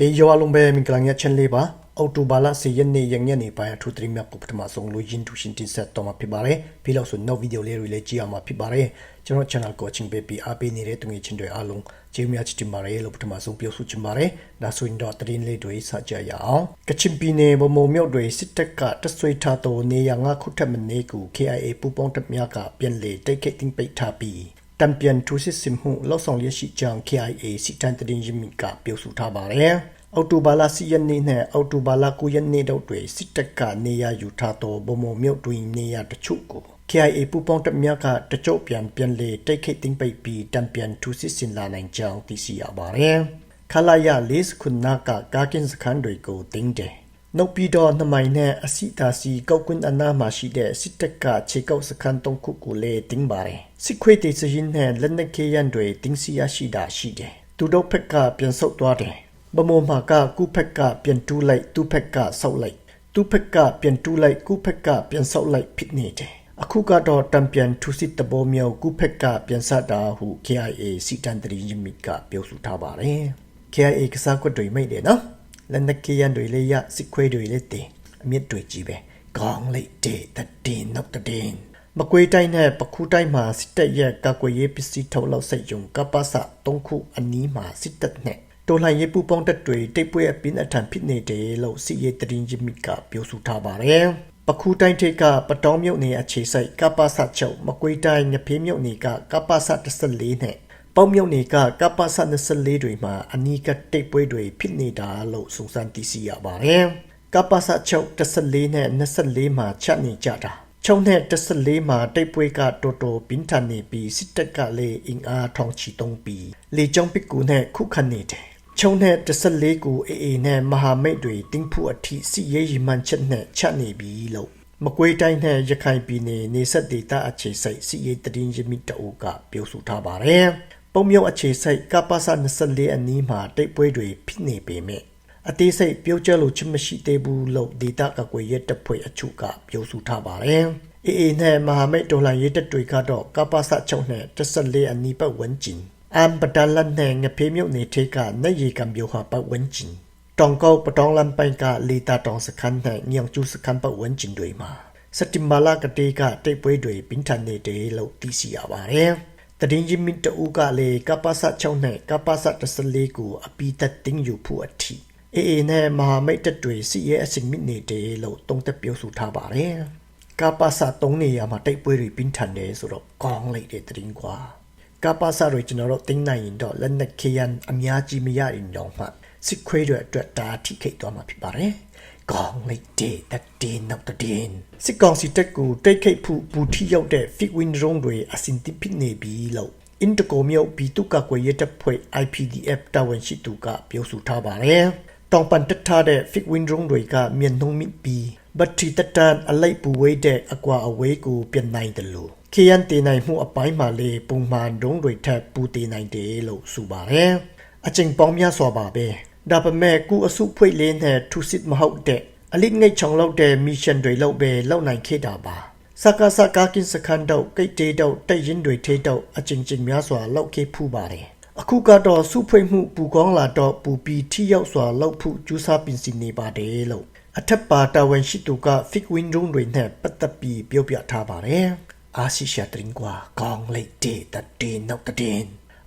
ဟေးယောအလုံးပဲမင်္ဂလာညချမ်းလေးပါအော်တိုဘာလစီရက်နေ့ရက်ညနေပိုင်းအထူးသတိမြတ်ကိုပထမဆုံးလိုရင်းတူရှင်တင်ဆက်တော့မှာဖြစ်ပါတယ်ပြီးတော့ဆိုနောက်ဗီဒီယိုလေးတွေလည်းကြည့်အောင်မှာဖြစ်ပါတယ်ကျွန်တော် channel coaching ပေးပြီးအားပေးနေတဲ့သူငယ်ချင်းတွေအားလုံးကျေးဇူးများချစ်တင်ပါတယ်လို့ပထမဆုံးပြောဆိုချင်ပါတယ်ဒါဆိုရင်တော့တရင်လေးတွေစကြရအောင်ကချင်ပြည်နယ်ဗမုံမြို့တွေစစ်တပ်ကတဆွေထားတော်နေရငါခုထက်မနေကူ KIA ပူပေါင်းတပ်များကပြန်လေတိတ်ခိတ်တင်ပိတ်ထားပြီး တံပြန်ထူစစ်စင်မှုလောက်ဆောင်ရရှိကြောင်း KIA စီတန်တရင်ရမီကပြောဆိုထားပါတယ်အော်တိုဘာလစီရက်နေ့နဲ့အော်တိုဘာလ9ရက်နေ့တို့တွင်စစ်တပ်ကနေရယူထားသောဗမုံမြို့တွင်နေရတချို့ကို KIA ပူပေါင်းတပ်များကတချို့ပြန်ပြန်လေတိတ်ခိတ်သိမ့်ပိတ်ပြီးတံပြန်ထူစစ်စင်လာနိုင်ကြောင်းသိရှိရပါတယ်။ခလာရလေးခုနာကကာကင်စခန်းတွေကိုတင်းတယ်။ နှုတ်ပြီးတော့နှမိုင်နဲ့အစီတာစီကောက်ကွင်းအနားမှာရှိတဲ့စစ်တပ်ကခြေကောက်စခန်းတုံးခုကိုလည်းတင်းပါတယ်။စစ်ခွေးတေစရင်နဲ့လက်နက်ကေးရန်တွေတင်းစီရရှိတာရှိတယ်။သူတို့ဖက်ကပြန်ဆုတ်သွားတယ်။ဘမိုမာကကုဖက်ကပြန်တူးလိုက်သူဖက်ကဆောက်လိုက်သူဖက်ကပြန်တူးလိုက်ကုဖက်ကပြန်ဆောက်လိုက်ဖြစ်နေတယ်။အခုကတော့တံပြန်ထူစစ်တဘောမြောက်ကုဖက်ကပြန်ဆတာဟု KIA စီတန်တရီယမီကပြောဆိုထားပါတယ်။ KIA ကစားကွက်တွေမိတ်တယ်နော်။ လက်နက်ကရန်တွေလည်းရစစ်ခွေးတွေလည်းတင်အမြင့်တွေကြီးပဲ။ကောင်းလိုက်တဲ့တတင်နောက်တတင်မကွေးတိုင်းနဲ့ပခုတိုင်းမှာစစ်တပ်ရဲ့ကာကွယ်ရေးပစ္စည်းထုတ်လုပ်စိတ်ယုံကပ္ပစ၃ခုအနီးမှာစစ်တပ်နဲ့တော်လှန်ရေးပူပေါင်းတပ်တွေတိတ်ပွဲအပင်းအထန်ဖြစ်နေတယ်လို့စီရေးတရင်ကြီးမိကပြောဆိုထားပါတယ်။ပခုတိုင်းထိပ်ကပတောင်းမြုပ်နေအခြေစိုက်ကပ္ပစချုပ်မကွေးတိုင်းငဖေးမြုပ်နေကကပ္ပစ14နဲ့ ပေါမြုပ်နေကကပ္ပစ24တွေမှာအနီးကတိတ်ပွဲတွေဖြစ်နေတာလို့စုံစမ်းသိရှိရပါတယ်။ကပ္ပစချုပ်14နဲ့24မှာချက်နေကြတာ။ချုံနဲ့14မှာတိတ်ပွဲကတော်တော်ပြင်းထန်နေပြီးစစ်တပ်ကလည်းအင်အားထောင်ချီတုံးပြီးလေကြောင်းပစ်ကူနဲ့ခုခံနေတယ်။ချုံနဲ့14ကိုအေအေနဲ့မဟာမိတ်တွေတင်းဖို့အထိစစ်ရေးရမှန်ချက်နဲ့ချက်နေပြီလို့မကွေးတိုင်းနဲ့ရခိုင်ပြည်နယ်နေဆက်ဒေသအခြေစိုက်စစ်ရေးတရင်ရမိတအုပ်ကပြောဆိုထားပါတယ်။ ပုံမြုံအခြေစိုက်ကပ္ပစ24အနီးမှာတိတ်ပွဲတွေဖြစ်နေပေမဲ့အသေးစိတ်ပြောကြလို့ချမရှိသေးဘူးလို့ဒေတာကကွယ်ရဲ့တပ်ဖွဲ့အချို့ကပြောဆိုထားပါတယ်။အေအေနဲ့မဟာမိတ်ဒေါ်လာရေးတပ်တွေကတော့ကပ္ပစ6နဲ့14အနီးပတ်ဝန်းကျင်အမ်ပဒလန်နဲ့ငဖေးမြုပ်နေထေကနဲ့ရေကံပြောဟာပတ်ဝန်းကျင်တောင်ကောက်ပတောင်းလန်ပိုင်ကလီတာတောင်စခန်းနဲ့ညောင်ကျူးစခန်းပတ်ဝန်းကျင်တွေမှာစက်တင်ဘာလကတေးကတိတ်ပွဲတွေပြင်းထန်နေတယ်လို့သိရှိရပါတယ်။ တရင်ကြီးမီတူကလည်းကပ္ပစ6နဲ့ကပ္ပစ14ကိုအပီသက်တင်းယူဖို့အထိအေအေနဲ့မဟာမိတ်တပ်တွေစီရဲ့အစင်မြင့်နေတယ်လို့တုံးသက်ပြောဆိုထားပါတယ်။ကပ္ပစ3နေရာမှာတိတ်ပွဲတွေပြင်းထန်တယ်ဆိုတော့ကောင်းလိုက်တဲ့တရင်ကွာ။ကပ္ပစတွေကျွန်တော်တို့တင်းနိုင်ရင်တော့လက်နက်ခေယန်အများကြီးမရရင်တော့မှစစ်ခွေးတွေအတွက်ဒါထိခိတ်သွားမှာဖြစ်ပါတယ်။ ကောင်းလိုက်တဲ့တတင်နောက်တတင်စစ်ကောင်စီတပ်ကိုတိတ်ခိတ်ဖို့ဘူထီရောက်တဲ့ fit win drone တွေအစင်တိဖြစ်နေပြီလို့အင်တကိုမြို့ဘီတုကကွယ်ရတပ်ဖွဲ့ IPDF တာဝန်ရှိသူကပြောဆိုထားပါတယ်။တောင်ပန်တက်ထားတဲ့ fit win drone တွေကမြန်နှုံးမိပြီးဘတ်ထရီတက်တန်အလိုက်ပူဝေးတဲ့အကွာအဝေးကိုပြန်နိုင်တယ်လို့ KN တင်နိုင်မှုအပိုင်းမှာလေပုံမှန်ဒုံးတွေထပ်ပူတင်နိုင်တယ်လို့ဆိုပါတယ်။အချိန်ပေါင်းများစွာပါပဲ။ ဒါပေမဲ့ကုအစုဖွေလေးနဲ့ထူစစ်မဟုတ်တဲ့အလစ်ငိတ်ချောင်လောက်တဲ့မစ်ရှင်တွေလောက်ပဲလောက်နိုင်ခဲ့တာပါ။စကားစကားကင်းစခန်းတော့ကိတ်တေတော့တိုက်ရင်တွေထေတော့အချိန်ချင်းများစွာလောက်ခဲ့ဖူးပါတယ်။အခုကတော့စုဖွေမှုပူကောင်းလာတော့ပူပြီးထိရောက်စွာလောက်ဖို့ကြိုးစားပြင်ဆင်နေပါတယ်လို့အထက်ပါတာဝန်ရှိသူက fix window တွေနဲ့ပတ်သက်ပြီးပြောပြထားပါတယ်။အာရှိရှာတရင်ကွာကောင်းလိုက်တဲ့တတင်နောက်တတင်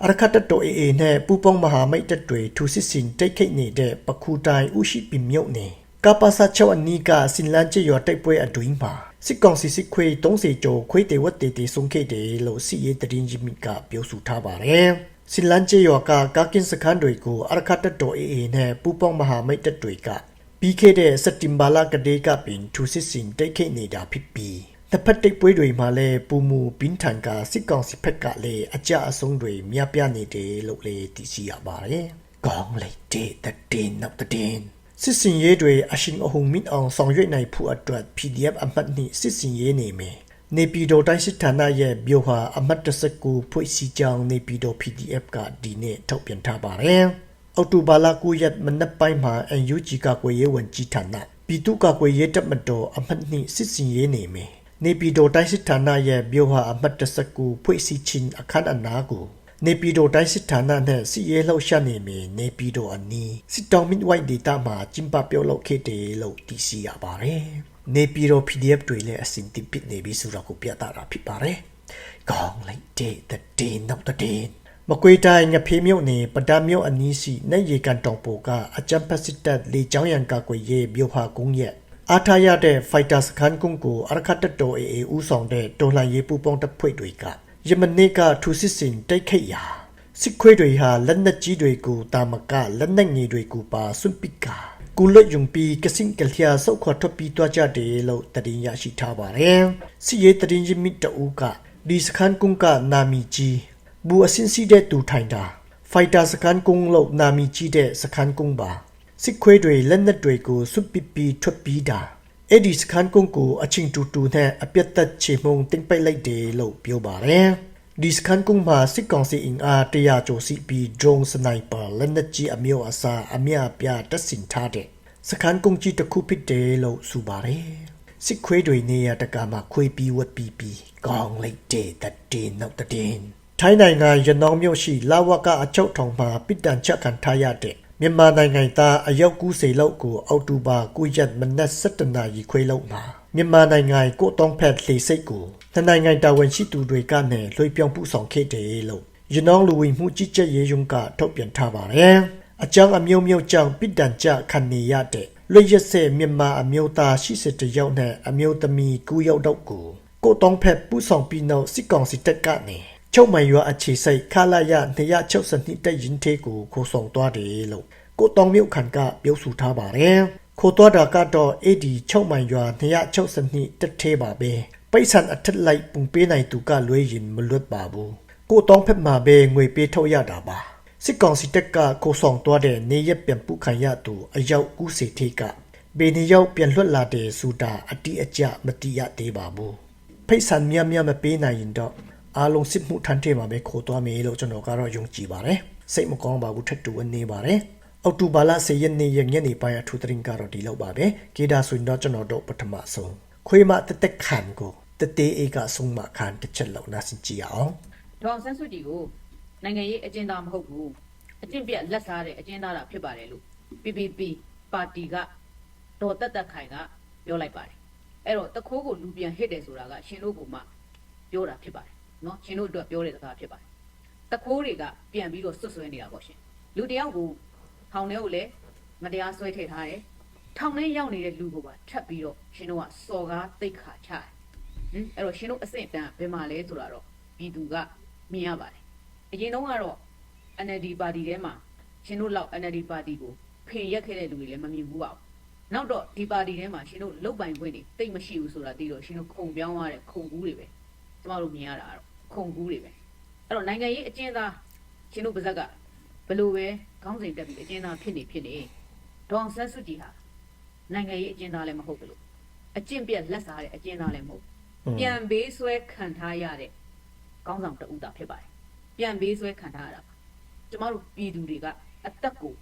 အရခတ်တိုအေအေနဲ့ပူပေါင်းမဟာမိတ်တပ်တွေထူစစ်စင်တိတ်ခိတ်နေတဲ့ပခုတိုင်းဥရှိပင်မြုပ်နေကပ္ပစချောအနီးကစင်လန်းချရွာတိုက်ပွဲအတွင်းမှာစစ်ကောင်စီစစ်ခွေ30ကျော်ခွေတေဝတ်တေတေဆုံးခဲ့တယ်လို့စီရေးတရင်ကြီးမိကပြောဆိုထားပါတယ်။စင်လန်းချရွာကကာကင်စခန်းတွေကိုအရခတ်တိုအေအေနဲ့ပူပေါင်းမဟာမိတ်တပ်တွေကပြီးခဲ့တဲ့စက်တင်ဘာလကတည်းကပင်ထူစစ်စင်တိတ်ခိတ်နေတာဖြစ်ပြီး တစ်ဖက်တိတ်ပွဲတွေမှာလည်းပူမူပင်းထန်ကစစ်ကောင်စီဖက်ကလည်းအကြအဆုံးတွေမြပြနေတယ်လို့လည်းသိရှိရပါတယ်။ကောင်းလိုက်တဲ့တဲ့နောက်တဲ့စစ်စင်ရေးတွေအရှင်အဟုန်မြင့်အောင်ဆောင်ရွက်နိုင်ဖို့အတွက် PDF အမှတ်နှင့်စစ်စင်ရေးနေမယ်။နေပြည်တော်တိုင်းစစ်ဌာနရဲ့ဗျူဟာအမှတ်19ဖွဲ့စည်းကြောင်းနေပြည်တော် PDF ကဒီနေ့ထုတ်ပြန်ထားပါတယ်။အော်တိုဘာလ9ရက်မနက်ပိုင်းမှာ NUG ကကွယ်ရေးဝန်ကြီးဌာနပြည်သူ့ကာကွယ်ရေးတပ်မတော်အမှတ်နှင့်စစ်စင်ရေးနေမယ်။ နေပြည်တော်တိုင်းစစ်ဌာနရဲ့ဗျူဟာအမှတ်19ဖွဲ့စည်းခြင်းအခမ်းအနားကိုနေပြည်တော်တိုင်းစစ်ဌာနနဲ့စီရဲလှုပ်ရှားနေမီနေပြည်တော်အနီးစစ်တောင်းမစ်ဝိုက်ဒေတာမှာကျင်းပပြုတ်လုပ်ခဲ့တယ်လို့သိရှိရပါတယ်။နေပြည်တော် PDF တွေလည်းအစဉ်တပစ်နေပြီဆိုတာကိုပြသတာဖြစ်ပါတယ်။ကောင်းလိုက်တဲ့တဲ့တဲ့နောက်တဲ့မကွေတိုင်းငဖေးမြို့နယ်ပဒမြို့အနီးရှိနေရီကန်တောင်ပေါ်ကအကြံဖက်စစ်တပ်လေကြောင်းရန်ကာကွယ်ရေးမြို့ဟာကုန်းရဲ့ အားထားရတဲ့ fighter စခန်းကုန်းကိုအရခတ်တပ်တော် AA ဦးဆောင်တဲ့တော်လှန်ရေးပူးပေါင်းတပ်ဖွဲ့တွေကယမနေ့ကထူစစ်စင်တိုက်ခိုက်ရာစစ်ခွေးတွေဟာလက်နက်ကြီးတွေကိုတာမကလက်နက်ငယ်တွေကိုပါစွန့်ပစ်ကာကုလယုံပီကစင်ကလျာစောက်ခွတ်ထပ်ပြီးတွားကြတယ်လို့တရင်ရရှိထားပါတယ်စီရေးတရင်ကြီးမိတအူးကဒီစခန်းကုန်းကနာမီကြီးဘူအစင်စီတဲ့တူထိုင်တာဖိုက်တာစခန်းကုန်းလို့နာမီကြီးတဲ့စခန်းကုန်းပါ စစ်ခွေးတွေလက်နက်တွေကိုစွန့်ပစ်ပြီးထွက်ပြီးတာအဲ့ဒီစခန်းကုန်းကိုအချင်းတူတူနဲ့အပြတ်သက်ချေမှုန်တင်ပိတ်လိုက်တယ်လို့ပြောပါတယ်ဒီစခန်းကုန်းမှာစစ်ကောင်စီအင်အားတရာကျော်စီပြီး drone sniper လက်နက်ကြီးအမျိုးအစားအမြအပြားတပ်ဆင်ထားတဲ့စခန်းကုန်းကြီးတစ်ခုဖြစ်တယ်လို့ဆိုပါတယ်စစ်ခွေးတွေနေရတကမှာခွေးပြီးဝက်ပြီးပြီးကောင်းလိုက်တဲ့တဲ့တဲ့နောက်တဲ့ထိုင်းနိုင်ငံရနောင်းမြို့ရှိလာဝကအချုပ်ထောင်မှာပိတန်ချက်ခံထားရတဲ့ မြန်မာနိုင်ငံသားအယောက်90လောက်ကိုအောက်တိုဘာ9ရက်မနက်7:00နာရီခွဲလောက်မှာမြန်မာနိုင်ငံကိုတောင်းဖက်လေစိတ်ကိုနှစ်နိုင်ငံတာဝန်ရှိသူတွေကနေလွှဲပြောင်းပူဆောင်ခဲ့တယ်လို့ရနောင်းလူဝင်မှုကြီးကြပ်ရေးရုံးကထုတ်ပြန်ထားပါတယ်။အကြောင်းအမျိုးမျိုးကြောင့်ပိတန်ကြခံနေရတဲ့လွတ်ရက်စေမြန်မာအမျိုးသား80ယောက်နဲ့အမျိုးသမီး9ယောက်တော့ကိုကိုတောင်းဖက်ပူဆောင်ပြီးနောက်စစ်ကောင်စီတပ်ကနေ ချုပ်မရွာအခြေစိတ်ခလာရ262တက်ရင်သေးကိုခိုးဆောင်သွားတယ်လို့ကိုတောင်မြုပ်ခန်ကပြောဆိုထားပါတယ်။ခိုးသွားတာကတော့အဲ့ဒီချုပ်မရွာ262တက်သေးပါပဲ။ပိတ်ဆန်အထက်လိုက်ပုံပေးနိုင်သူကလွဲရင်မလွတ်ပါဘူး။ကိုတောင်ဖက်မှာပဲငွေပေးထုတ်ရတာပါ။စစ်ကောင်စီတပ်ကခိုးဆောင်သွားတဲ့နေရက်ပြန်ပုခံရသူအယောက်90ထိကဘေနီရောက်ပြန်လွတ်လာတဲ့ဆိုတာအတိအကျမတိရသေးပါဘူး။ဖိတ်ဆန်မြမြမပေးနိုင်ရင်တော့ အားလုံးစစ်မှုထမ်းထဲမှာပဲခိုးသွားမယ်လို့ကျွန်တော်ကတော့ယုံကြည်ပါတယ်စိတ်မကောင်းပါဘူးထက်တူအနေပါတယ်အောက်တိုဘာလ10ရက်နေ့ရက်ညနေပိုင်းအထူးသတင်းကတော့ဒီလောက်ပါပဲကေဒါဆိုရင်တော့ကျွန်တော်တို့ပထမဆုံးခွေးမတက်တက်ခန်ကိုတတေးအေကဆုံးမခန်တစ်ချက်လောက်နားစင်ကြည့်အောင်ဒေါအောင်ဆန်းစုကြည်ကိုနိုင်ငံရေးအကျဉ်းသားမဟုတ်ဘူးအကျင့်ပြတ်လက်စားတဲ့အကျဉ်းသားတာဖြစ်ပါတယ်လို့ PPP ပါတီကဒေါ်တက်တက်ခိုင်ကပြောလိုက်ပါတယ်အဲ့တော့တခိုးကိုလူပြန်ဟစ်တယ်ဆိုတာကရှင်တို့ကမှပြောတာဖြစ်ပါတယ် နော်ရှင်တို့အတွက်ပြောတဲ့စကားဖြစ်ပါတယ်တခိုးတွေကပြန်ပြီးတော့ဆွတ်ဆွဲနေတာပေါ့ရှင်လူတယောက်ကိုထောင်ထဲကိုလည်းမတရားဆွဲထည့်ထားတယ်ထောင်ထဲရောက်နေတဲ့လူကိုပါထပ်ပြီးတော့ရှင်တို့ကစော်ကားတိတ်ခါချတယ်ဟင်အဲ့တော့ရှင်တို့အဆင့်တန်းဘယ်မှာလဲဆိုတာတော့ပြည်သူကမြင်ရပါတယ်အရင်တော့ကတော့ NLD ပါတီထဲမှာရှင်တို့လောက် NLD ပါတီကိုဖင်ရက်ခဲ့တဲ့လူတွေလည်းမမြင်ဘူးပါဘူးနောက်တော့ဒီပါတီထဲမှာရှင်တို့လုတ်ပိုင်ခွင့်တွေတိတ်မရှိဘူးဆိုတာသိတော့ရှင်တို့ခုံပြောင်းသွားတဲ့ခုံကူးတွေပဲကျမတို့မြင်ရတာကတော့ ခုံကူးတွေပဲအဲ့တော့နိုင်ငံရေးအကျဉ်းသားရှင်တို့ပါဇက်ကဘယ်လိုပဲခေါင်းစဉ်တက်ပြီးအကျဉ်းသားဖြစ်နေဖြစ်နေဒေါအောင်ဆန်းစုကြည်ဟာနိုင်ငံရေးအကျဉ်းသားလည်းမဟုတ်ဘူးလို့အကျင့်ပြက်လက်စားတဲ့အကျဉ်းသားလည်းမဟုတ်ဘူးပြန်ဘေးဆွဲခံထားရတဲ့ကောင်းဆောင်တဦးသားဖြစ်ပါတယ်ပြန်ဘေးဆွဲခံထားရတာပါကျမတို့ပြည်သူတွေကအသက်ကို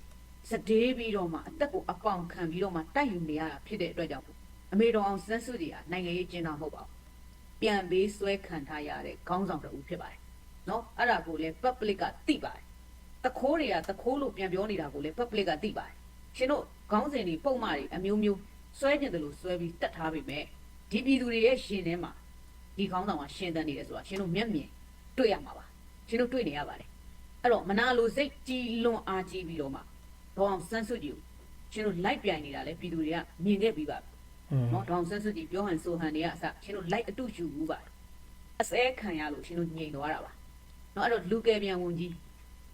စတေးပြီးတော့မှအသက်ကိုအပေါင်ခံပြီးတော့မှတိုက်ယူနေရတာဖြစ်တဲ့အတွက်ကြောင့်အမေတော်အောင်ဆန်းစုကြည်ဟာနိုင်ငံရေးကျင်းတာမဟုတ်ပါဘူး ပြန်ဘေးဆွဲခံထားရတဲ့ခေါင်းဆောင်တဦးဖြစ်ပါတယ်နော်အဲ့ဒါကိုလည်း public ကသိပါတယ်တခိုးတွေကတခိုးလို့ပြန်ပြောနေတာကိုလည်း public ကသိပါတယ်ရှင်တို့ခေါင်းစဉ်တွေပုံမှန်တွေအမျိုးမျိုးဆွဲကျင်တယ်လို့ဆွဲပြီးတတ်ထားပေမဲ့ဒီပြည်သူတွေရဲ့ရှင်ထဲမှာဒီခေါင်းဆောင်ကရှင်တန်နေတယ်ဆိုတာရှင်တို့မျက်မြင်တွေ့ရမှာပါရှင်တို့တွေ့နေရပါတယ်အဲ့တော့မနာလိုစိတ်ကြီးလွန်အားကြီးပြီးတော့မှဒေါအောင်ဆန်းစုကြည်ကိုရှင်တို့လိုက်ပြိုင်နေတာလေပြည်သူတွေကမြင်ခဲ့ပြီးပါပြီ နော်ဒေါအောင်ဆန်းစုကြည်ပြောဟန်ဆိုဟန်တွေကအစရှင်တို့လိုက်အတူယူဘူးပါအစဲခံရလို့ရှင်တို့ညင်သွားတာပါနော်အဲ့တော့လူကယ်ပြန်ဝင်ကြီး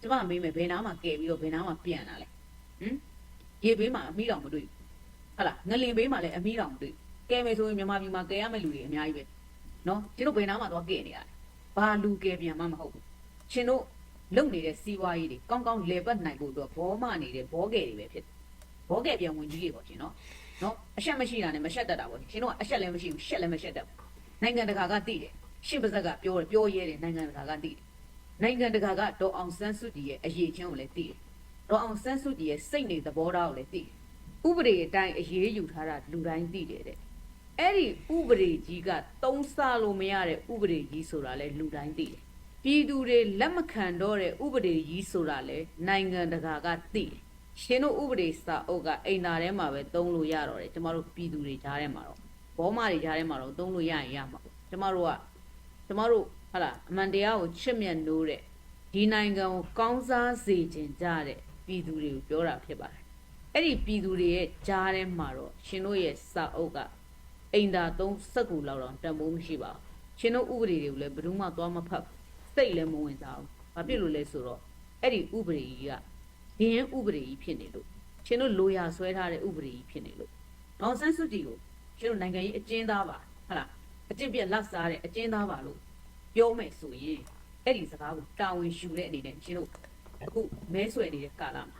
ကျမမေးမယ်ဘယ်နားမှာကယ်ပြီးတော့ဘယ်နားမှာပြန်လာလဲဟမ်ရေဘေးမှာအမိတော်မတွေ့ဘူးဟုတ်လားငလင်ဘေးမှာလည်းအမိတော်မတွေ့ကယ်မယ်ဆိုရင်မြန်မာပြည်မှာကယ်ရမယ့်လူတွေအများကြီးပဲနော်ရှင်တို့ဘယ်နားမှာသွားကယ်နေရလဲဘာလူကယ်ပြန်မှမဟုတ်ဘူးရှင်တို့လုံနေတဲ့စီးပွားရေးတွေကောင်းကောင်းလေပတ်နိုင်ဖို့အတွက်ဘောမနေတဲ့ဘောကယ်တွေပဲဖြစ်တယ်ဘောကယ်ပြန်ဝင်ကြီးတွေပေါ့ရှင်နော် နော်အရှက်မရှိတာနဲ့မရှက်တတ်တာပေါ့ရှင်တို့ကအရှက်လည်းမရှိဘူးရှက်လည်းမရှက်တတ်ဘူးနိုင်ငံတကာကသိတယ်ရှင်းပါဇက်ကပြောတယ်ပြောရဲတယ်နိုင်ငံတကာကသိတယ်နိုင်ငံတကာကဒေါ်အောင်ဆန်းစုကြည်ရဲ့အရေးချင်းကိုလည်းသိတယ်ဒေါ်အောင်ဆန်းစုကြည်ရဲ့စိတ်နေသဘောထားကိုလည်းသိတယ်ဥပဒေအတိုင်းအရေးယူထားတာလူတိုင်းသိတယ်တဲ့အဲ့ဒီဥပဒေကြီးကတုံးဆလို့မရတဲ့ဥပဒေကြီးဆိုတာလဲလူတိုင်းသိတယ်ပြည်သူတွေလက်မခံတော့တဲ့ဥပဒေကြီးဆိုတာလေနိုင်ငံတကာကသိတယ် ရှင်တို့ဥပဒေစာအုပ်ကအိမ်သာထဲမှာပဲသုံးလို့ရတော့တယ်ကျမတို့ပြည်သူတွေကြားထဲမှာတော့ဘောမတွေကြားထဲမှာတော့သုံးလို့ရရင်ရမှာပေါ့ကျမတို့ကကျမတို့ဟာလာအမှန်တရားကိုချစ်မြတ်နိုးတဲ့ဒီနိုင်ငံကိုကောင်းစားစေခြင်းကြတဲ့ပြည်သူတွေကိုပြောတာဖြစ်ပါတယ်အဲ့ဒီပြည်သူတွေရဲ့ကြားထဲမှာတော့ရှင်တို့ရဲ့စာအုပ်ကအိမ်သာသုံးစက်ကူလောက်တော့တန်ဖိုးမရှိပါဘူးရှင်တို့ဥပဒေတွေကိုလည်းဘယ်သူမှသွားမဖတ်ဘူးစိတ်လည်းမဝင်စားဘူးဘာဖြစ်လို့လဲဆိုတော့အဲ့ဒီဥပဒေကြီးက ဒင်းဥပဒေကြီးဖြစ်နေလို့ရှင်တို့လိုရာဆွဲထားတဲ့ဥပဒေကြီးဖြစ်နေလို့ဒေါန်ဆန်းစုကြည်ကိုရှင်တို့နိုင်ငံကြီးအကျဉ်းသားပါဟုတ်လားအကျင့်ပြက်လက်စားတဲ့အကျဉ်းသားပါလို့ပြောမယ်ဆိုရင်အဲ့ဒီစကားကိုတာဝန်ယူတဲ့အနေနဲ့ရှင်တို့အခုမဲဆွယ်နေတဲ့ကာလမှာ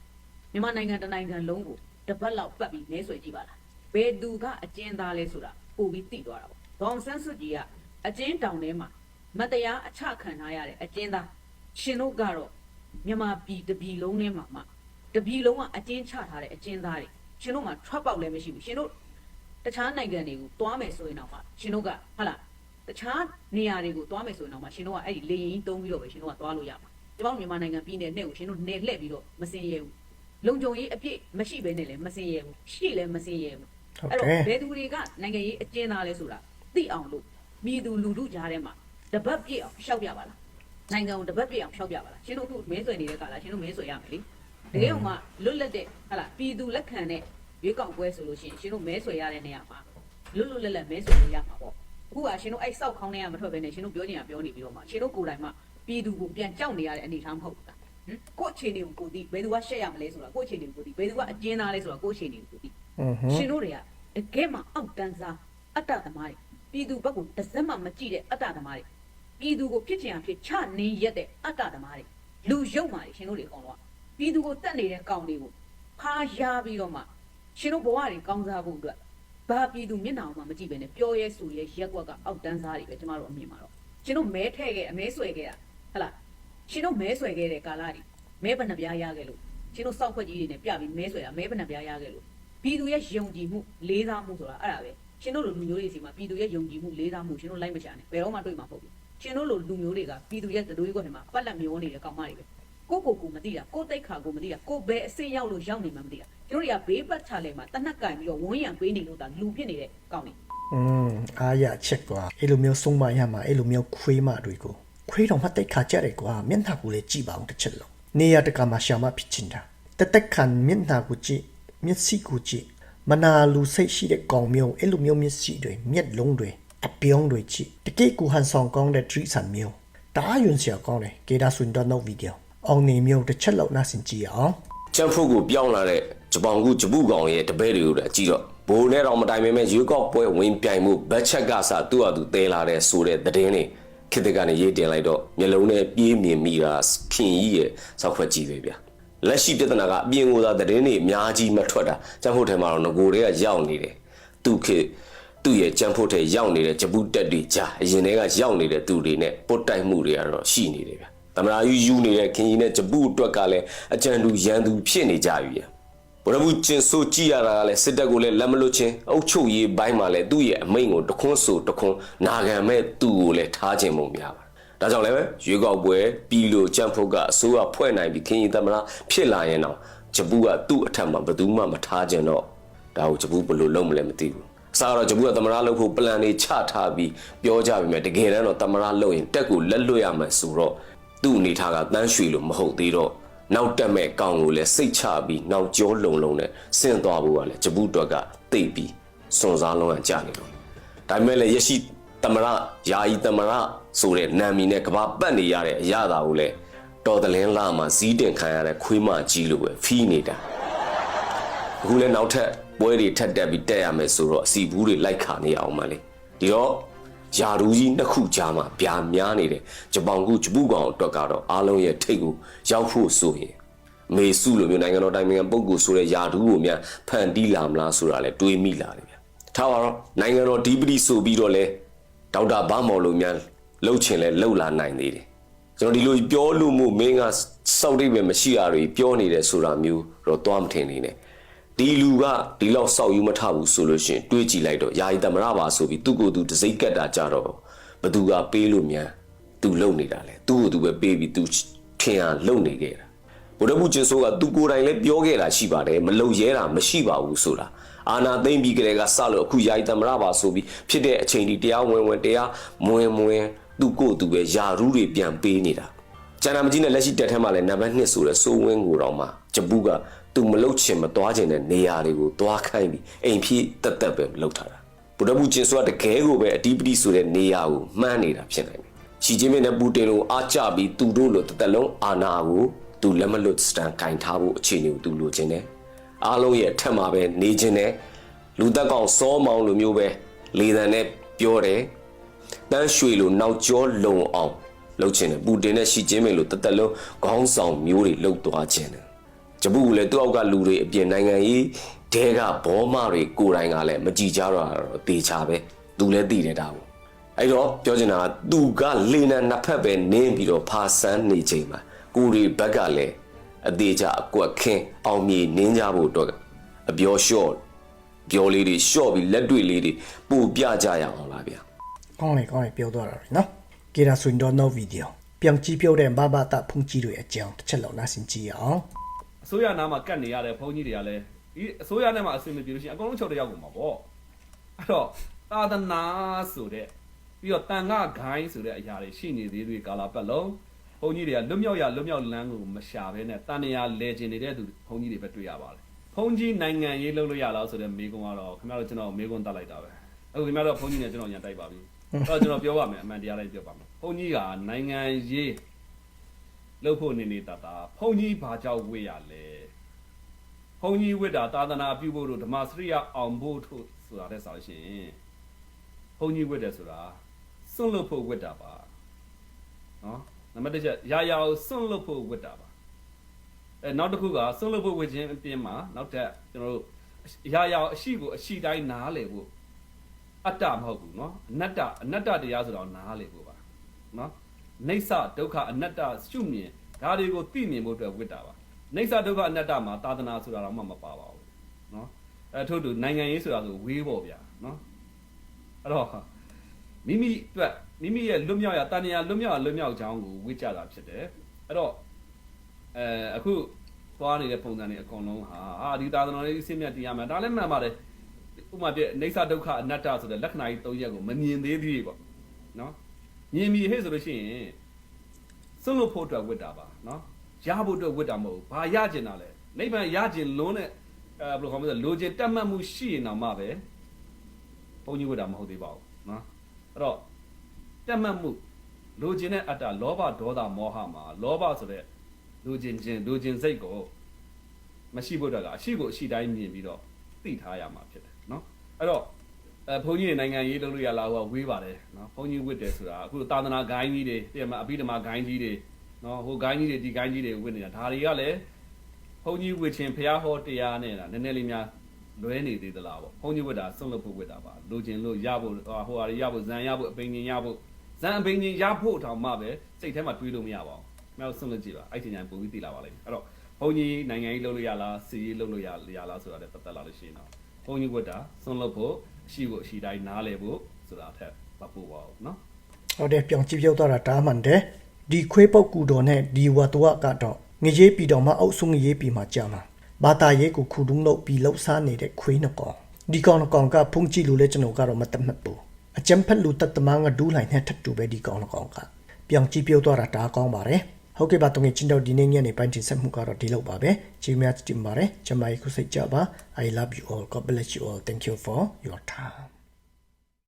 မြန်မာနိုင်ငံတစ်နိုင်ငံလုံးကိုတပတ်လောက်ပတ်ပြီးမဲဆွယ်ကြည့်ပါလားဘယ်သူကအကျဉ်းသားလဲဆိုတာပို့ပြီးသိသွားတာပေါ့ဒေါန်ဆန်းစုကြည်ကအကျဉ်းတောင်ထဲမှာမတရားအချခံထားရတဲ့အကျဉ်းသားရှင်တို့ကတော့ မြန်မာပြည်တပြည်လုံးထဲမှာမှတပြည်လုံးကအကျဉ်းချထားတဲ့အကျဉ်းသားတွေရှင်တို့မှာ ထွက်ပေါက်လည်းမရှိဘူးရှင်တို့တခြားနိုင်ငံတွေကိုသွားမယ်ဆိုရင်တော့မှရှင်တို့ကဟုတ်လားတခြားနေရာတွေကိုသွားမယ်ဆိုရင်တော့မှရှင်တို့ကအဲ့ဒီလေရင်တုံးပြီးတော့ပဲရှင်တို့ကသွားလို့ရမှာဒီပေါင်းမြန်မာနိုင်ငံပြည်နယ်နဲ့ကိုရှင်တို့နယ်လှည့်ပြီးတော့မစင်ရဲဘူးလုံခြုံရေးအပြည့်မရှိဘဲနဲ့လည်းမစင်ရဲဘူးရှိလည်းမစင်ရဲဘူးဟုတ်အဲ့ကဲ့တော့ဘယ်သူတွေကနိုင်ငံရေးအကျဉ်းသားလဲဆိုတာသိအောင်လို့မိသူလူထုကြားထဲမှာတပတ်ပြည့်အောင်ရှောက်ပြပါလား နိုင်ငံကိုတပတ်ပြည့်အောင်ဖျောက်ပြပါလားရှင်တို့အခုမဲဆွယ်နေတဲ့ကာလရှင်တို့မဲဆွယ်ရမယ်လေတကယ်တော့မှလွတ်လပ်တဲ့ဟလာပြည်သူလက်ခံတဲ့ရွေးကောက်ပွဲဆိုလို့ရှိရင်ရှင်တို့မဲဆွယ်ရတဲ့နေရာမှာလွတ်လွတ်လပ်လပ်မဲဆွယ်လို့ရမှာပေါ့အခုကရှင်တို့အဲ့စောက်ခေါင်းထဲကမထွက်ဘဲနဲ့ရှင်တို့ပြောနေတာပြောနေပြီးတော့မှရှင်တို့ကိုယ်တိုင်မှပြည်သူကိုပြန်ကြောက်နေရတဲ့အနေအထားမဟုတ်ဘူးလားကိုယ့်အခြေအနေကိုကိုသိဘယ်သူကရှက်ရမလဲဆိုတာကိုယ့်အခြေအနေကိုသိဘယ်သူကအကျဉ်းသားလဲဆိုတာကိုယ့်အခြေအနေကိုသိရှင်တို့တွေကတကယ်မှအောက်တန်းစားအတ္တသမားတွေပြည်သူဘက်ကိုတစ်စက်မှမကြည့်တဲ့အတ္တသမားတွေ ပြည်သူကိုဖြစ်ချင်အောင်ဖြစ်ချနေရက်တဲ့အတ္တသမားတွေလူရုပ်မာတွေရှင်တို့တွေအကုန်လုံးကပြည်သူကိုတတ်နေတဲ့ကောင်တွေကိုဖားရပြီးတော့မှရှင်တို့ဘဝတွေကောင်းစားဖို့အတွက်ဘာပြည်သူမျက်နှာကိုမှမကြည့်ပဲနဲ့ပြောရဲဆိုရဲရက်ကွက်ကအောက်တန်းစားတွေပဲကျမတို့အမြင်မှာတော့ရှင်တို့မဲထဲ့ခဲ့အမဲဆွဲခဲ့တာဟဟလားရှင်တို့မဲဆွဲခဲ့တဲ့ကာလတွေမဲဘဏ္ဍပြားရခဲ့လို့ရှင်တို့စောက်ခွက်ကြီးတွေနဲ့ပြပြီးမဲဆွဲတာမဲဘဏ္ဍပြားရခဲ့လို့ပြည်သူရဲ့ယုံကြည်မှုလေးစားမှုဆိုတာအဲ့ဒါပဲရှင်တို့လိုလူမျိုးတွေစီမှာပြည်သူရဲ့ယုံကြည်မှုလေးစားမှုရှင်တို့လိုက်မချနဲ့ဘယ်တော့မှတွေ့မှာမဟုတ်ဘူး ရှင်တို့လိုလူမျိုးတွေကပြည်သူရဲ့သတို့ရွက်တွေမှာပတ်လက်မျောနေတဲ့ကောင်မတွေပဲကိုကိုကိုမသိတာကိုတိတ်ခါကိုမသိတာကိုဘယ်အစင်းရောက်လို့ရောက်နေမှမသိတာကျွန်တော်တွေကဘေးပတ်ချလဲမှာတနက်ကင်ပြီးတော့ဝန်းရံပေးနေလို့ဒါလူဖြစ်နေတဲ့ကောင်တွေอืมအားရချက်ကွာအဲ့လိုမျိုးဆုံးမရမှာအဲ့လိုမျိုးခွေးမတွေကိုခွေးတော့မှတိတ်ခါကြတယ်ကွာမျက်နှာကိုလည်းကြည့်ပါအောင်တစ်ချက်လုံးနေရတကမှာရှာမဖြစ်ချင်တာတသက်ခံမျက်နှာကိုကြည့်မျက်စိကိုကြည့်မနာလူစိတ်ရှိတဲ့ကောင်မျိုးအဲ့လိုမျိုးမျက်စိတွေမျက်လုံးတွေ အပြုံးတွေကြည့်တကယ့်ကိုဟန်ဆောင်ကောင်းတဲ့ဒရိဆန်မျိုးတအားယွန်စရာကောင်းတယ်ကေဒါဆွန်တော့နောက်ဗီဒီယိုအောင်နေမျိုးတစ်ချက်လောက်နားဆင်ကြည့်အောင်ချမ်ဖုတ်ကိုပြောင်းလာတဲ့ဂျပန်ကူဂျပူကောင်ရဲ့တပည့်တွေကိုလည်းကြည့်တော့ဘိုးနဲ့တော့မတိုင်ပင်မဲ့ရွေးကောက်ပွဲဝင်ပြိုင်မှုဘတ်ချက်ကစားသူ့ဟာသူတဲလာတဲ့ဆိုတဲ့သတင်းတွေခေတ္တကနေရေးတင်လိုက်တော့မျိုးလုံးနဲ့ပြေးမြင်မိတာခင်ကြီးရဲ့စောက်ခွက်ကြီးပဲဗျာလက်ရှိပြဿနာကအပြင်ကိုသာသတင်းတွေအများကြီးမထွက်တာချမ်ဖုတ်ထဲမှာတော့ငကိုတွေကရောက်နေတယ်သူခေ သူ့ရဲ့ကြံဖို့ထဲရောက်နေတဲ့ဂျပူတက်တွေကြာအရင်တည်းကရောက်နေတဲ့သူတွေနဲ့ပုတ်တိုက်မှုတွေကတော့ရှိနေတယ်ဗျာသမရာယူယူနေတဲ့ခင်ကြီးနဲ့ဂျပူအတွက်ကလည်းအကြံတူရန်သူဖြစ်နေကြပြီဗျာဘရဘူးကျင်ဆိုကြည့်ရတာကလည်းစစ်တပ်ကိုလည်းလက်မလွတ်ချင်းအုပ်ချုပ်ရေးဘိုင်းမှာလည်းသူ့ရဲ့အမိန့်ကိုတခွန်းဆိုတခွန်းနာခံမဲ့သူ့ကိုလည်းထားခြင်းပုံများပါတယ်။ဒါကြောင့်လည်းပဲရွေးကောက်ပွဲပြီးလို့ကြံဖုတ်ကအစိုးရဖွဲ့နိုင်ပြီးခင်းရီသမနာဖြစ်လာရင်တော့ဂျပူကသူ့အထက်မှာဘယ်သူမှမထားခြင်းတော့ဒါကိုဂျပူဘယ်လိုလုပ်မလဲမသိဘူး။ အစားတော့ဂျပူကသမနာလုပ်ဖို့ပလန်တွေချထားပြီးပြောကြပြီမဲ့တကယ်တမ်းတော့သမနာလုပ်ရင်တက်ကိုလက်လွတ်ရမယ်ဆိုတော့သူ့အနေထားကတန်းရွှေလို့မဟုတ်သေးတော့နောက်တက်မဲ့ကောင်ကိုလည်းစိတ်ချပြီးနောက်ကျောလုံလုံနဲ့ဆင်းသွားဖို့ကလည်းဂျပူတွက်ကတိတ်ပြီးစွန်စားလုံးကကြာနေလို့ဒါပေမဲ့လည်းရရှိတမရယာယီတမရဆိုတဲ့နာမည်နဲ့ကဘာပတ်နေရတဲ့အရာတာကိုလည်းတော်တလင်းလာမှာဇီးတင်ခံရတဲ့ခွေးမကြီးလိုပဲဖီးနေတာအခုလည်းနောက်ထပ် ပွဲတွေထပ်တက်ပြီးတက်ရမယ်ဆိုတော့အစီဘူးတွေလိုက်ခါနေအောင်မလေးဒီတော့ယာရူကြီးနှစ်ခုကြားမှာဗျာများနေတဲ့ဂျပန်ကူဂျပူကောင်အတွက်ကတော့အားလုံးရဲ့ထိတ်ကိုရောက်ဖို့ဆိုရင်မေစုလိုမျိုးနိုင်ငံတော်တိုင်ပင်ခံပုဂ္ဂိုလ်ဆိုတဲ့ယာရူကိုများဖန်တီးလာမလားဆိုတာလည်းတွေးမိလာတယ်ဗျ။ထားပါတော့နိုင်ငံတော်ဒီပတိဆိုပြီးတော့လဲဒေါက်တာဘာမော်လိုများလှုပ်ချင်လဲလှုပ်လာနိုင်သေးတယ်။ကျွန်တော်ဒီလိုပြောလို့မို့မင်းကစောက်တိပဲမရှိရတွေပြောနေတယ်ဆိုတာမျိုးတော့သွားမထင်နေနဲ့။ ဒီလူကဒီလောက်စောက်ယူမထဘူးဆိုလို့ရှရင်တွေးကြည့်လိုက်တော့ယာယီတမရပါဆိုပြီးသူ့ကိုယ်သူတစိမ့်ကတ်တာကြတော့ဘသူကပေးလို့မြန်သူလုံနေတာလဲသူ့ကိုသူပဲပေးပြီးသူထင်အောင်လုံနေခဲ့တာဗုဒ္ဓဘုကျင်းဆိုးကသူကိုယ်တိုင်လည်းပြောခဲ့တာရှိပါတယ်မလုံရဲတာမရှိပါဘူးဆိုတာအာနာသိမ့်ပြီးကြတဲ့ကစလို့အခုယာယီသမရပါဆိုပြီးဖြစ်တဲ့အချိန်ဒီတရားဝင်ဝင်တရားမဝင်မဝင်သူကိုယ်သူပဲယာရူးတွေပြန်ပေးနေတာကျန်တာမကြီးနဲ့လက်ရှိတက်ထဲမှာလည်းနံပါတ်1ဆိုတဲ့စိုးဝင်းကိုတော့မှဂျပူးက သူမလုတ်ချင်မသွားချင်တဲ့နေရာတွေကိုသွားခိုင်းပြီးအိမ်ဖြစ်တက်တက်ပဲမလုတ်ထားတာဗုဒ္ဓဘုကျင်းဆိုတာတကယ်ကိုပဲအဓိပတိဆိုတဲ့နေရာကိုမှန်းနေတာဖြစ်နိုင်တယ်။ရှီကျင်းမြင့်နဲ့ပူတင်လိုအားကြပြီးသူတို့လိုတစ်သက်လုံးအာဏာကိုသူလက်မလွတ်စတန်ကင်ထားဖို့အခြေအနေကိုသူလိုချင်တယ်။အားလုံးရဲ့အထက်မှာပဲနေချင်တယ်။လူသက်ကောင်စောမောင်လိုမျိုးပဲလေတံနဲ့ပြောတယ်။တန်းရွှေလိုနောက်ကျောလုံအောင်လှုပ်ချင်တယ်။ပူတင်နဲ့ရှီကျင်းမြင့်လိုတစ်သက်လုံးခေါင်းဆောင်မျိုးတွေလှုပ်သွားချင်တယ်။ ဂျပူကလည်းသူ့အောက်ကလူတွေအပြင်နိုင်ငံရေးဒဲကဘောမတွေကိုယ်တိုင်ကလည်းမကြည်ကြတော့တာတော့တေချာပဲသူလည်းသိတယ်ဒါကိုအဲ့တော့ပြောချင်တာကသူကလေနံနှစ်ဖက်ပဲနင်းပြီးတော့ဖာဆန်းနေချိန်မှာကိုရီဘက်ကလည်းအသေးချအကွက်ခင်းအောင်မြေနင်းကြဖို့အတွက်အပြောလျှော့ပြောလေးတွေလျှော့ပြီးလက်တွေ့လေးတွေပို့ပြကြရအောင်လားဗျာကောင်းလေကောင်းလေပြောသွားတာလေနော်ကေရာဆွင်တော့ no video ပြန်ကြည့်ပြောတဲ့ဘာဘာတာဖုန်ကြီးတွေအကြောင်းတစ်ချက်လောက်နားဆင်ကြည့်ရအောင် အစိုးရနားမှာကတ်နေရတဲ့ဘုန်းကြီးတွေကလည်းဒီအစိုးရနဲ့မှအဆင်မပြေလို့ရှိရင်အကုန်လုံးချုပ်တယောက်ကုန်မှာပေါ့အဲ့တော့သာသနာဆိုတဲ့ပြီးတော့တန်ခါဂိုင်းဆိုတဲ့အရာတွေရှိနေသေးတွေကာလာပတ်လုံးဘုန်းကြီးတွေကလွတ်မြောက်ရလွတ်မြောက်လန်းကိုမရှာဘဲနဲ့တန်နေရလဲကျင်နေတဲ့သူဘုန်းကြီးတွေပဲတွေ့ရပါတယ်ဘုန်းကြီးနိုင်ငံရေးလုပ်လို့ရလားဆိုတဲ့မေးခွန်းကတော့ခင်ဗျားတို့ကျွန်တော်မေးခွန်းတတ်လိုက်တာပဲအခုခင်ဗျားတို့ဘုန်းကြီးနဲ့ကျွန်တော်ရန်တိုက်ပါပြီအဲ့တော့ကျွန်တော်ပြောပါမယ်အမှန်တရားလေးပြောပါမယ်ဘုန်းကြီးကနိုင်ငံရေး လှုပ်ဖို့နေနေတာတာဘုန်းကြီးဘာကြောင့်ဝေ့ရလဲဘုန်းကြီးဝိတ္တာသာသနာပြုဖို့တို့ဓမ္မစရိယအောင်ဖို့တို့ဆိုတာတဲ့ဆိုလို့ရှိရင်ဘုန်းကြီးဝိတ္တယ်ဆိုတာစွန့်လွတ်ဖို့ဝိတ္တာပါနော်နံပါတ်တစ်ချက်ရာရာကိုစွန့်လွတ်ဖို့ဝိတ္တာပါအဲနောက်တစ်ခုကစွန့်လွတ်ဖို့ဝိခြင်းအပြင်မှာနောက်ထပ်ကျွန်တော်တို့ရာရာကိုအရှိကိုအရှိတိုင်းနားလည်ဖို့အတ္တမဟုတ်ဘူးနော်အနတ္တအနတ္တတရားဆိုတော့နားလည်ဖို့ပါနော် နေဆဒုက္ခအနတ္တရှုမြင်ဒါတွေကိုသိမြင်ဖို့အတွက်ဝိတ္တာပါ နေဆဒုက္ခအနတ္တမှာသာသနာဆိုတာတော့မှမပါပါဘူးเนาะအဲထို့တူနိုင်ငံရေးဆိုတာဆိုဝေးပေါ့ဗျာเนาะအဲ့တော့မိမိအတွက်မိမိရဲ့လွတ်မြောက်ရတဏှာလွတ်မြောက်ရလွတ်မြောက်ကြောင်းကိုဝေ့ကြတာဖြစ်တယ်အဲ့တော့အဲအခုသွားနေတဲ့ပုံစံတွေအကုန်လုံးဟာအာဒီသာသနာရေးအစစ်မြတ်တရားမှာဒါလည်းမှန်ပါတယ်ဥပမာပြနေဆဒုက္ခအနတ္တဆိုတဲ့လက္ခဏာကြီး၃ရက်ကိုမမြင်သေးသေးပေါ့เ ညင်မီဟဲ့ဆိုလို့ရှိရင်စွန့်လွတ်ဖို့အတွက်ဝတ်တာပါနော်ရဖို့အတွက်ဝတ်တာမဟုတ်ဘူးဘာရကျင်တာလဲနိဗ္ဗာန်ရကျင်လုံးနဲ့အဲဘယ်လိုခေါ်မလဲလိုချင်တတ်မှတ်မှုရှိရင်တော့မှပဲဘုံကြီးဝတ်တာမဟုတ်သေးပါဘူးနော်အဲ့တော့တတ်မှတ်မှုလိုချင်တဲ့အတ္တလောဘဒေါသမောဟမှာလောဘဆိုတဲ့လိုချင်ခြင်းလိုချင်စိတ်ကိုမရှိဖို့တကအရှိကိုအရှိတိုင်းမြင်ပြီးတော့သိထားရမှာဖြစ်တယ်နော်အဲ့တော့ အဲဘုန်းကြီးတွေနိုင်ငံရေးလုပ်လို့ရလားဟိုကဝေးပါတယ်နော်ဘုန်းကြီးဝတ်တယ်ဆိုတာအခုသာသနာဂိုင်းကြီးတွေတကယ်မှအဘိဓမ္မာဂိုင်းကြီးတွေနော်ဟိုဂိုင်းကြီးတွေဒီဂိုင်းကြီးတွေဝစ်နေတာဒါတွေကလည်းဘုန်းကြီးဝစ်ခြင်းဖះဟောတရားနဲ့လားနည်းနည်းလေးများလွဲနေသေးသလားပေါ့ဘုန်းကြီးဝစ်တာဆုံးလို့ဖို့ဝစ်တာပါလိုချင်လို့ရဖို့ဟိုဟာတွေရဖို့ဇန်ရဖို့အပိန်ကြီးရဖို့ဇန်အပိန်ကြီးရဖို့တောင်မှပဲစိတ်ထဲမှာတွေးလို့မရပါဘူး။မြောက်ဆုံးလို့ကြည့်ပါအဲ့ဒီညာပုံပြီးသိလာပါလိမ့်မယ်။အဲ့တော့ဘုန်းကြီးနိုင်ငံရေးလုပ်လို့ရလားစီရေးလုပ်လို့ရရလားဆိုတာလည်းပတ်သက်လာလို့ရှိရင်တော့ ဘုန်းကြီးဝစ်တာဆုံးလို့ဖို့အရှိကိုအရှိတိုင်းနားလဲဖို့ဆိုတာအထက်မပို့ပါဘူးနော်ဟုတ်တယ်ပြောင်ကြည့်ပြောသွားတာဒါမှန်တယ်ဒီခွေးပုတ်ကူတော်နဲ့ဒီဝတ်တော်ကတော့ငရေးပြည်တော်မှာအုပ်စုငရေးပြည်မှာကြာမှာဘာသာရေးကိုခုတုံးလို့ပြီးလှုပ်ရှားနေတဲ့ခွေးနှကောင်ဒီကောင်နှကောင်ကဖုန်ကြည့်လို့လဲကျွန်တော်ကတော့မတတ်မှတ်ဘူးအကျံဖက်လူတတ်တမငါဒူးလိုက်နဲ့ထပ်တူပဲဒီကောင်နှကောင်ကပြောင်ကြည့်ပြောသွားတာဒါကောင်းပါတယ် ဟုတ်ကဲ့ပါတုံးချင်းတော့ဒီနေ့ညနေပိုင်းတင်ဆက်မှုကတော့ဒီလောက်ပါပဲကြီးများတင်ပါတယ်ကျွန်မကြီးခုစိတ်ကြပါ I love you all God bless you all thank you for your time